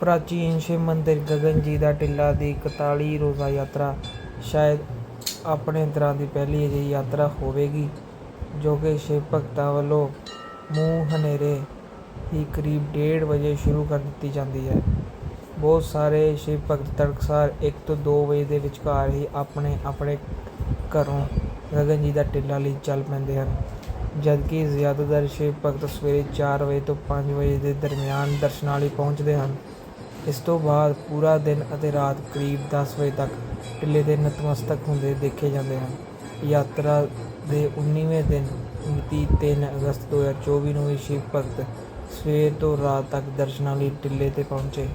ਪ੍ਰਾਚੀਨ ਸ਼ਿਵ ਮੰਦਿਰ ਗਗਨ ਜੀ ਦਾ ਟਿੱਲਾ ਦੀ 41 ਰੋਜ਼ਾ ਯਾਤਰਾ, ਸ਼ਾਇਦ ਆਪਣੇ ਤਰ੍ਹਾਂ ਦੀ ਪਹਿਲੀ ਅਜਿਹੀ ਯਾਤਰਾ ਹੋਵੇਗੀ, ਜੋ ਕਿ ਸ਼ਿਵ ਭਗਤਾਂ ਵੱਲੋਂ ਮੂੰਹ ਹਨੇਰੇ ਹੀ ਕਰੀਬ 1:30 ਵਜੇ ਸ਼ੁਰੂ ਕਰ ਦਿੱਤੀ ਜਾਂਦੀ ਹੈ। ਬਹੁਤ ਸਾਰੇ ਸ਼ਿਵ ਭਗਤ ਤੜਕਸਾਰ 1 ਤੋਂ 2 ਵਜੇ ਦੇ ਵਿਚਕਾਰ ਹੀ ਆਪਣੇ ਆਪਣੇ ਘਰੋਂ ਗਗਨ ਜੀ ਦਾ ਟਿੱਲਾ ਲਈ ਚੱਲ ਪੈਂਦੇ ਹਨ, ਜਦਕਿ ਜ਼ਿਆਦਾਤਰ ਸ਼ਿਵ ਭਗਤ ਸਵੇਰੇ 4 ਵਜੇ ਤੋਂ 5 ਵਜੇ ਦੇ ਦਰਮਿਆਨ ਦਰਸ਼ਨਾਂ ਲਈ ਪਹੁੰਚਦੇ ਹਨ। ਇਸ ਤੋਂ ਬਾਅਦ ਪੂਰਾ ਦਿਨ ਅਤੇ ਰਾਤ ਕਰੀਬ 10 ਵਜੇ ਤੱਕ ਟਿੱਲੇ ਦੇ ਨਤਮਸਤਕ ਹੁੰਦੇ ਦੇਖੇ ਜਾਂਦੇ ਹਨ। ਯਾਤਰਾ ਦੇ 19ਵੇਂ ਦਿਨ ਮਿਤੀ 3 ਅਗਸਤ 2024 ਨੂੰ ਵੀ ਸ਼ਿਵ ਭਗਤ ਸਵੇਰ ਤੋਂ ਰਾਤ ਤੱਕ ਦਰਸ਼ਨਾਂ ਲਈ ਟਿੱਲੇ ਤੇ ਪਹੁੰਚੇ।